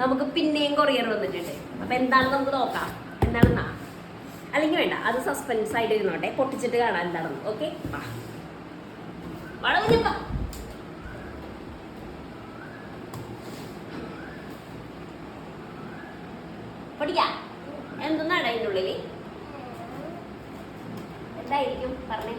നമുക്ക് പിന്നെയും കൊറിയർ വന്നിട്ടുണ്ട്. അപ്പൊ എന്താണെന്ന് നമുക്ക് നോക്കാം. എന്താണെന്നാ? അല്ലെങ്കിൽ വേണ്ട അത് സസ്പെൻസ് ആയിട്ട് ഇരുന്നോട്ടെ. പൊട്ടിച്ചിട്ട് കാണാൻ എന്താണെന്ന്. ഓക്കെ വളരെ പഠിക്കാം? എന്തെന്നാണ് അതിന്റെ ഉള്ളിൽ എന്തായിരിക്കും? പറഞ്ഞേ.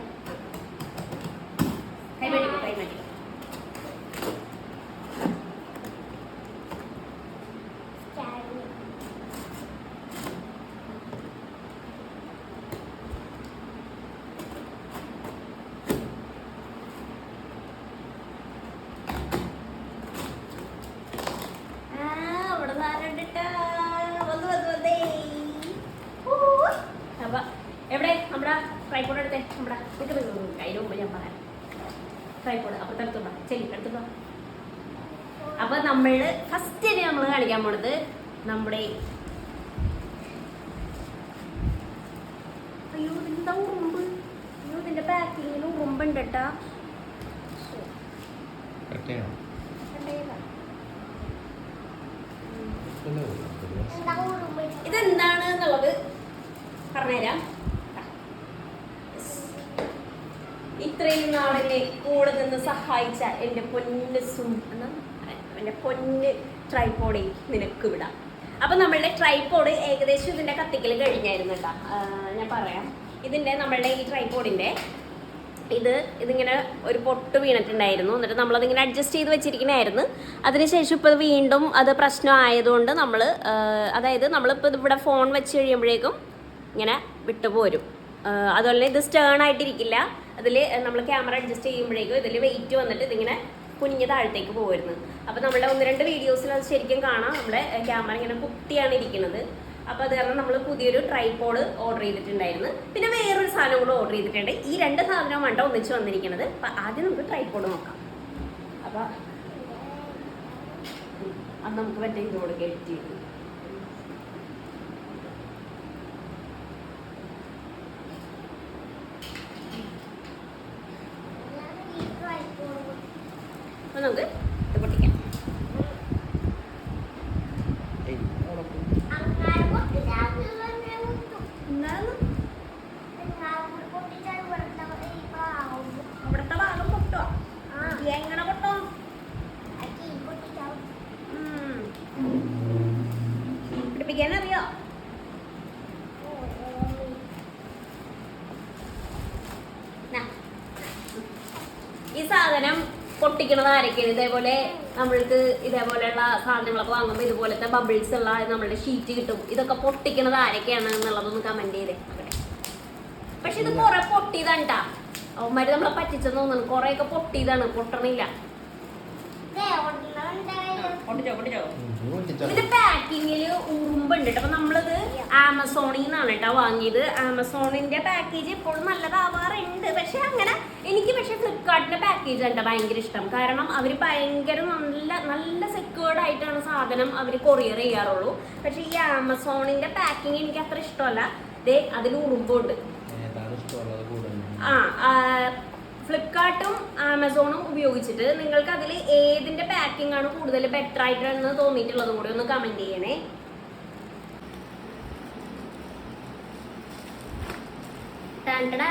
നമ്മുടെ നിക്ക്. അതിന് മുമ്പ് ഞാൻ പറയാം. ട്രൈപ്പോഡ് അപ്പൊ എടുത്തോണ്ടാ ചെല്ലി എടുത്തോണ്ടോ അപ്പൊ നമ്മൾ ഫസ്റ്റ് നമ്മൾ കാണിക്കാൻ പോണത് നമ്മുടെ അയ്യോ എന്താ ഉറുമ്പ്? അയ്യോ ഇതിന്റെ പാക്കിങ്ങിൽ ഉറുമ്പുണ്ട് കേട്ടാ ഇതെന്താണ് എന്നുള്ളത് പറഞ്ഞുതരാം. ഇത്രയും നാളെന്നെ കൂടെ നിന്ന് സഹായിച്ച എന്റെ പൊന്ന് സും? എന്റെ പൊന്ന് ട്രൈപോഡേ നിനക്ക് വിടാം. അപ്പം നമ്മളുടെ ട്രൈപോഡ് ഏകദേശം ഇതിന്റെ കത്തിക്കൽ കഴിഞ്ഞായിരുന്നു കേട്ടോ. ഞാൻ പറയാം. ഇതിന്റെ നമ്മളുടെ ഈ ട്രൈപോഡിന്റെ ഇത് ഇതിങ്ങനെ ഒരു പൊട്ട് വീണിട്ടുണ്ടായിരുന്നു. എന്നിട്ട് നമ്മളതിങ്ങനെ അഡ്ജസ്റ്റ് ചെയ്ത് വെച്ചിരിക്കണായിരുന്നു. അതിനുശേഷം ഇപ്പോൾ വീണ്ടും അത് പ്രശ്നമായതുകൊണ്ട് നമ്മൾ അതായത് നമ്മളിപ്പോൾ ഇവിടെ ഫോൺ വെച്ച് കഴിയുമ്പോഴേക്കും ഇങ്ങനെ വിട്ടുപോരും. അതുപോലെ ഇത് സ്റ്റേൺ ആയിട്ടിരിക്കില്ല. അതിൽ നമ്മൾ ക്യാമറ അഡ്ജസ്റ്റ് ചെയ്യുമ്പോഴേക്കും ഇതിൽ വെയിറ്റ് വന്നിട്ട് ഇതിങ്ങനെ കുഞ്ഞ് താഴത്തേക്ക് പോയിരുന്നു അപ്പോൾ നമ്മുടെ ഒന്ന് രണ്ട് വീഡിയോസിൽ അത് ശരിക്കും കാണാം. നമ്മുടെ ക്യാമറ ഇങ്ങനെ കുത്തിയാണ് ഇരിക്കുന്നത്. അപ്പോൾ അത് കാരണം നമ്മൾ പുതിയൊരു ട്രൈപോഡ് ഓർഡർ ചെയ്തിട്ടുണ്ടായിരുന്നു. പിന്നെ വേറൊരു സാധനം കൂടെ ഓർഡർ ചെയ്തിട്ടുണ്ട്. ഈ രണ്ട് സാധനവും വേണ്ട ഒന്നിച്ച് വന്നിരിക്കുന്നത് അപ്പം ആദ്യം നമുക്ക് ട്രൈപോഡ് നോക്കാം. അപ്പോൾ അത് നമുക്ക് മറ്റേ ഇതോട് എഡിറ്റ് ചെയ്തു അപ്പോൾ നമുക്ക് ഇത് പൊട്ടിക്കാം എന്താണ് അവിടുത്തെ ഭാഗം പൊട്ടോ എങ്ങനെ പിടിപ്പിക്കാൻ അറിയോ. ഈ സാധനം പൊട്ടിക്കണത് ആരൊക്കെയാണ്? ഇതേപോലെ നമ്മൾക്ക് ഇതേപോലെയുള്ള സാധനങ്ങളൊക്കെ വാങ്ങുമ്പോൾ ഇതുപോലത്തെ ബബിൾസ് ഉള്ള നമ്മളുടെ ഷീറ്റ് കിട്ടും. ഇതൊക്കെ പൊട്ടിക്കണത് ആരൊക്കെയാണ് എന്നുള്ളതൊന്ന് കമന്റ് ചെയ്തേ. പക്ഷെ ഇത് കുറെ പൊട്ടിയതാണ്ടാ അവന്മാര് നമ്മളെ പറ്റിച്ചെന്ന് തോന്നുന്നു. കൊറേ ഒക്കെ പൊട്ടിയതാണ്. പൊട്ടണില്ല. പൊട്ടിച്ചോ പൊട്ടിച്ചോ? ഇതിന്റെ പാക്കിങ്ങിൽ ഉറുമ്പുണ്ട് ട്ടോ. അപ്പൊ നമ്മളിത് ആമസോണിൽ നിന്നാണ് കേട്ടോ വാങ്ങിയത്. ആമസോണിന്റെ പാക്കേജ് എപ്പോഴും നല്ലതാവാറുണ്ട്. പക്ഷെ അങ്ങനെ എനിക്ക് പക്ഷെ ഫ്ലിപ്കാർട്ടിന്റെ പാക്കേജ് കണ്ട ഭയങ്കര ഇഷ്ടം. കാരണം അവർ ഭയങ്കര നല്ല നല്ല സെക്യൂർഡ് ആയിട്ടാണ് സാധനം അവർ കൊറിയർ ചെയ്യാറുള്ളൂ. പക്ഷെ ഈ ആമസോണിന്റെ പാക്കിങ് എനിക്ക് അത്ര ഇഷ്ടമല്ല. ദേ അതിൽ ഉറുമ്പുണ്ട്. ആ ഫ്ലിപ്കാർട്ടും ആമസോണും ഉപയോഗിച്ചിട്ട് നിങ്ങൾക്ക് അതിൽ ഏതിന്റെ പാക്കിംഗ് ആണ് കൂടുതൽ ബെറ്റർ ആയിട്ടെന്ന് തോന്നിയിട്ടുള്ളത് കൂടി ഒന്ന് കമന്റ് ചെയ്യണേ. തന്നെ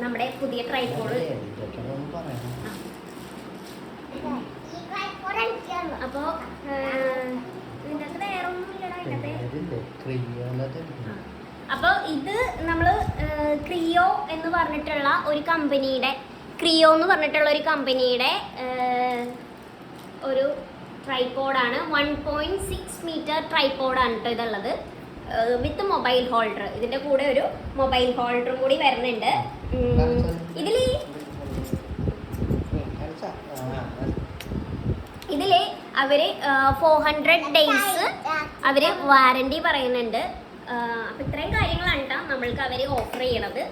നമ്മുടെ പുതിയ ട്രൈ ട്രൈപോഡ് അപ്പോ ഇതിനകത്ത് വേറെ ഒന്നുമില്ലടാ അപ്പോൾ ഇത് നമ്മൾ ക്രിയോ എന്ന് പറഞ്ഞിട്ടുള്ള ഒരു കമ്പനിയുടെ ക്രിയോ എന്ന് പറഞ്ഞിട്ടുള്ള ഒരു കമ്പനിയുടെ ഒരു ട്രൈപോഡാണ് വൺ പോയിന്റ് സിക്സ് മീറ്റർ ട്രൈപോഡാണ് കേട്ടോ ഇതുള്ളത്. വിത്ത് മൊബൈൽ ഹോൾഡർ ഇതിന്റെ കൂടെ ഒരു മൊബൈൽ ഹോൾഡറും കൂടി വരുന്നുണ്ട്. ഇതിൽ ഇതിൽ അവർ ഫോർ ഹൺഡ്രഡ് ഡേയ്സ് അവർ വാറണ്ടി പറയുന്നുണ്ട്. അപ്പം ഇത്രയും കാര്യങ്ങളാണ് കേട്ടോ നമ്മൾക്ക് അവർ ഓഫർ ചെയ്യണത്.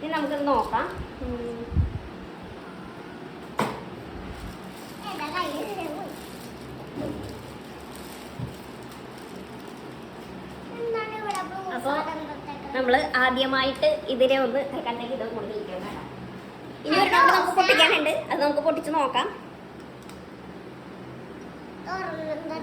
ഇനി നമുക്കിത് നോക്കാം. അപ്പോൾ നമ്മൾ ആദ്യമായിട്ട് ഇതിനെ ഒന്ന് കണ്ടെങ്കിൽ ഇത് കൊണ്ടിരിക്കണം ഇനി ഒരു നമുക്ക് പൊട്ടിക്കാനുണ്ട്. അത് നമുക്ക് പൊട്ടിച്ച് നോക്കാം.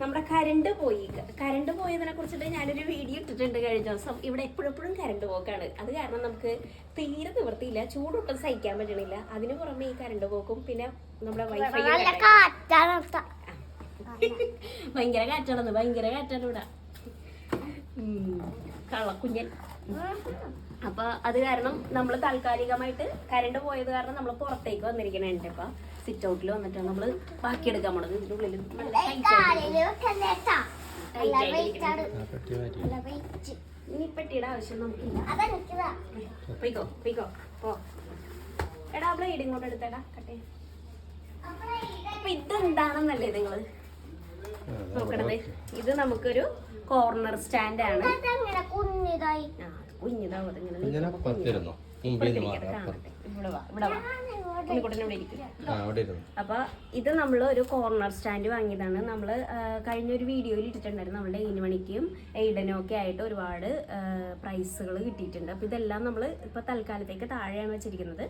നമ്മുടെ കരണ്ട് പോയി. കരണ്ട് പോയതിനെ കുറിച്ചിട്ട് ഞാനൊരു വീഡിയോ ഇട്ടിട്ടുണ്ട് കഴിഞ്ഞ ദിവസം. ഇവിടെ എപ്പോഴെപ്പോഴും കരണ്ട് പോക്കാണ്. അത് കാരണം നമുക്ക് തീരെ നിവൃത്തിയില്ല. ചൂടൊട്ടും സഹിക്കാൻ പറ്റണില്ല. അതിനു പുറമെ ഈ കരണ്ട് പോക്കും. പിന്നെ നമ്മുടെ വൈഫൈ. ഭയങ്കര കാറ്റാണെന്ന്. ഭയങ്കര കാറ്റാണ് ഇവിടെ. കള്ളക്കുഞ്ഞൻ. അപ്പൊ അത് കാരണം നമ്മൾ താൽക്കാലികമായിട്ട് കരണ്ട് പോയത് കാരണം നമ്മൾ പുറത്തേക്ക് വന്നിരിക്കണുണ്ട് ഇപ്പൊ. സിറ്റ് ഔട്ടിൽ വന്നിട്ടാണ് നമ്മൾ ബാക്കിയെടുക്കാൻ പോണത്. ഇതിന്റെ ഉള്ളിൽ നല്ല ഈ tight ആയിട്ട് കാലിൽ വെക്കല്ലേ ട്ടാ. Tight നല്ല ആയിട്ട് weight ആണ്. ആ പെട്ടി മാറ്റി. നല്ല weight. ഇനി പെട്ടിയുടെ ആവശ്യം നമുക്കില്ല. അതെനിക്കിതാ. പോയിക്കോ പോയിക്കോ പോ. എടാ ബ്ലേഡ് ഇങ്ങോട്ട് എടുത്തേടാ കട്ടെ അപ്പൊ ഇതെന്താണെന്നല്ലേ നിങ്ങൾ നോക്കണത്. ഇത് നമുക്കൊരു കോർണർ സ്റ്റാൻഡ് ആണ്. കുഞ്ഞിതാവും അതിങ്ങനെ ഇവിടെ വാ ഇവിടെ വാ. ഉണ്ണിക്കുട്ടൻ ഇവിടെ ഇരിക്കും അപ്പൊ ഇത് നമ്മൾ ഒരു കോർണർ സ്റ്റാൻഡ് വാങ്ങിയതാണ്. നമ്മൾ കഴിഞ്ഞ ഒരു വീഡിയോയിൽ ഇട്ടിട്ടുണ്ടായിരുന്നു നമ്മുടെ ഈനുമണിക്കും എയ്ഡനും ഒക്കെ ആയിട്ട് ഒരുപാട് പ്രൈസുകൾ കിട്ടിയിട്ടുണ്ട്. അപ്പൊ ഇതെല്ലാം നമ്മൾ ഇപ്പൊ തൽക്കാലത്തേക്ക് താഴെയാണ് വെച്ചിരിക്കുന്നത്.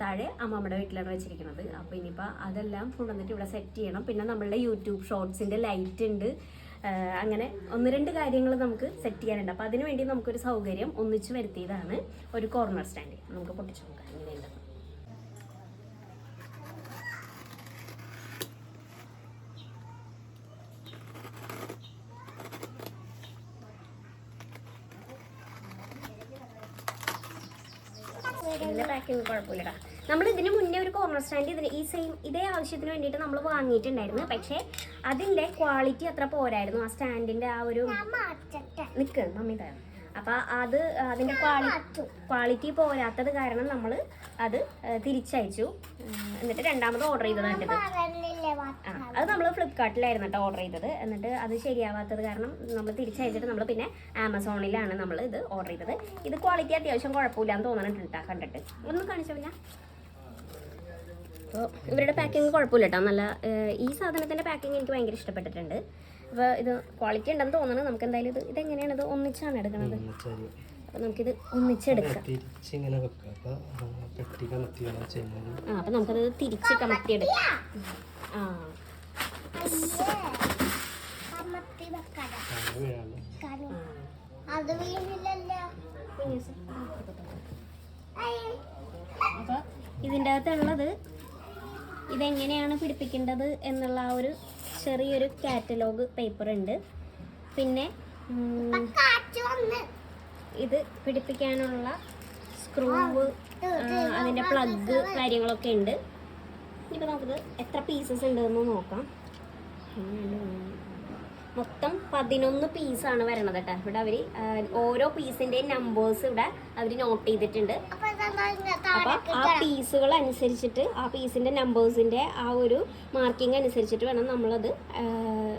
താഴെ അമ്മമ്മയുടെ വീട്ടിലാണ് വെച്ചിരിക്കുന്നത്. അപ്പൊ ഇനിയിപ്പോൾ അതെല്ലാം കൊണ്ടുവന്നിട്ട് ഇവിടെ സെറ്റ് ചെയ്യണം. പിന്നെ നമ്മളുടെ യൂട്യൂബ് ഷോർട്സിന്റെ ലൈറ്റ് ഉണ്ട്. അങ്ങനെ ഒന്ന് രണ്ട് കാര്യങ്ങൾ നമുക്ക് സെറ്റ് ചെയ്യാനുണ്ട്. അപ്പോൾ അതിനുവേണ്ടി നമുക്കൊരു സൗകര്യം ഒന്നിച്ചു വരുത്തിയതാണ് ഒരു കോർണർ സ്റ്റാൻഡ് നമുക്ക് പൊട്ടിച്ചു നോക്കാം. എങ്ങനെയുണ്ടെന്ന് ഇതിന്റെ കുഴപ്പമില്ല കേട്ടോ നമ്മൾ ഇതിന് മുന്നേ ഒരു കോർണർ സ്റ്റാൻഡ് ഇതിന് ഈ സെയിം ഇതേ ആവശ്യത്തിന് വേണ്ടിയിട്ട് നമ്മൾ വാങ്ങിയിട്ടുണ്ടായിരുന്നു. പക്ഷേ അതിന്റെ ക്വാളിറ്റി അത്ര പോരായിരുന്നു. ആ സ്റ്റാൻഡിന്റെ ആ ഒരു നിക്ക് മമ്മി തരാം അപ്പൊ അത് അതിന്റെ ക്വാളിറ്റി. ക്വാളിറ്റി പോരാത്തത് കാരണം നമ്മൾ അത് തിരിച്ചയച്ചു. എന്നിട്ട് രണ്ടാമത് ഓർഡർ ചെയ്തതാണ് ആ, അത് നമ്മൾ ഫ്ലിപ്കാർട്ടിലായിരുന്നു കേട്ടോ ഓർഡർ ചെയ്തത്. എന്നിട്ട് അത് ശരിയാവാത്തത് കാരണം നമ്മൾ തിരിച്ചയച്ചിട്ട് നമ്മൾ പിന്നെ ആമസോണിലാണ് നമ്മൾ ഇത് ഓർഡർ ചെയ്തത്. ഇത് ക്വാളിറ്റി അത്യാവശ്യം കുഴപ്പമില്ലാന്ന് തോന്നുന്നുണ്ട് കേട്ടോ കണ്ടിട്ട്. ഒന്ന് കാണിച്ചു ഞാൻ? അപ്പോൾ ഇവരുടെ പാക്കിങ് കുഴപ്പമില്ല കേട്ടോ നല്ല ഈ സാധനത്തിന്റെ പാക്കിങ് എനിക്ക് ഭയങ്കര ഇഷ്ടപ്പെട്ടിട്ടുണ്ട്. അപ്പോൾ ഇത് ക്വാളിറ്റി ഉണ്ടെന്ന് തോന്നുന്നു നമുക്ക് എന്തായാലും ഇത് ഇതെങ്ങനെയാണ് ഇത് ഒന്നിച്ചാണ് എടുക്കുന്നത് നമുക്കിത് ഒന്നിച്ചെടുക്കാം അപ്പൊ നമുക്കത് തിരിച്ച് കണക്ട് എടുക്കാം. ആ. ആ. അത് വീണില്ലല്ലോ. അയ്യ. അപ്പോൾ ഇതിന്റെ അകത്തുള്ളത് ഇതെങ്ങനെയാണ് പിടിപ്പിക്കേണ്ടത് എന്നുള്ള ആ ഒരു ചെറിയൊരു കാറ്റലോഗ് പേപ്പർ ഉണ്ട് പിന്നെ ഇത് പിടിപ്പിക്കാനുള്ള സ്ക്രൂവ് അതിന്റെ പ്ലഗ് കാര്യങ്ങളൊക്കെ ഉണ്ട്. ഇനിയിപ്പോൾ നമുക്ക് എത്ര പീസസ് ഉണ്ടെന്ന് നോക്കാം. മൊത്തം പതിനൊന്ന് പീസാണ് വരണത് കേട്ടോ. ഇവിടെ അവർ ഓരോ പീസിന്റെയും നമ്പേഴ്സ് ഇവിടെ അവർ നോട്ട് ചെയ്തിട്ടുണ്ട്. അപ്പൊ ആ പീസുകൾ അനുസരിച്ചിട്ട് ആ പീസിന്റെ നമ്പേഴ്സിന്റെ ആ ഒരു മാർക്കിംഗ് അനുസരിച്ചിട്ട് വേണം നമ്മളത്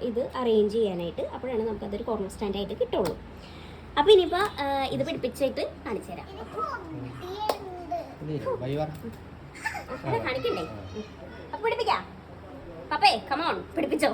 ഇത് അറേഞ്ച് ചെയ്യാനായിട്ട്. അപ്പോഴാണ് നമുക്ക് അതൊരു കോർണർ സ്റ്റാൻഡായിട്ട് കിട്ടുള്ളൂ. അപ്പോൾ ഇനിയിപ്പോൾ ഇത് പിടിപ്പിച്ചിട്ട് കാണിച്ചു തരാം. കാണിക്കണ്ടേ? അപ്പോൾ പിടിപ്പിക്കാം. പപ്പേ കമോൺ പിടിപ്പിച്ചോ.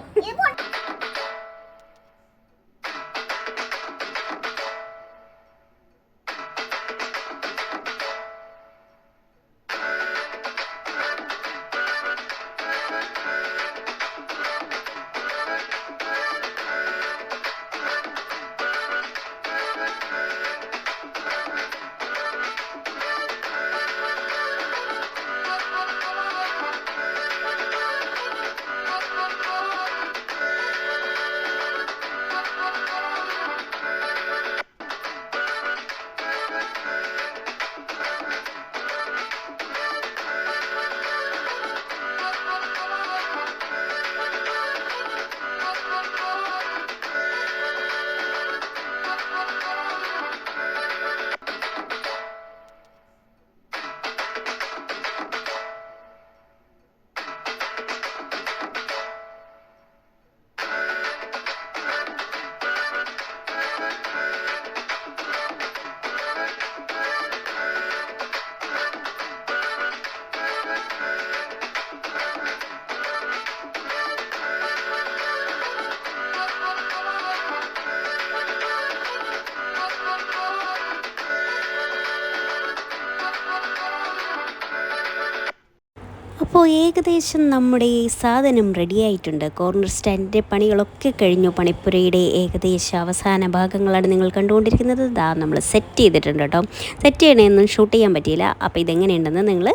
അപ്പോൾ ഏകദേശം നമ്മുടെ ഈ സാധനം റെഡിയായിട്ടുണ്ട് കോർണർ സ്റ്റാൻഡിന്റെ പണികളൊക്കെ കഴിഞ്ഞു. പണിപ്പുരയുടെ ഏകദേശം അവസാന ഭാഗങ്ങളാണ് നിങ്ങൾ കണ്ടുകൊണ്ടിരിക്കുന്നത്. ഇതാ നമ്മൾ സെറ്റ് ചെയ്തിട്ടുണ്ട് കേട്ടോ. സെറ്റ് ചെയ്യണമെന്നും ഷൂട്ട് ചെയ്യാൻ പറ്റിയില്ല. അപ്പോൾ ഇതെങ്ങനെയുണ്ടെന്ന് നിങ്ങൾ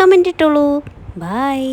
കമന്റ് ഇട്ടോളൂ. ബായ്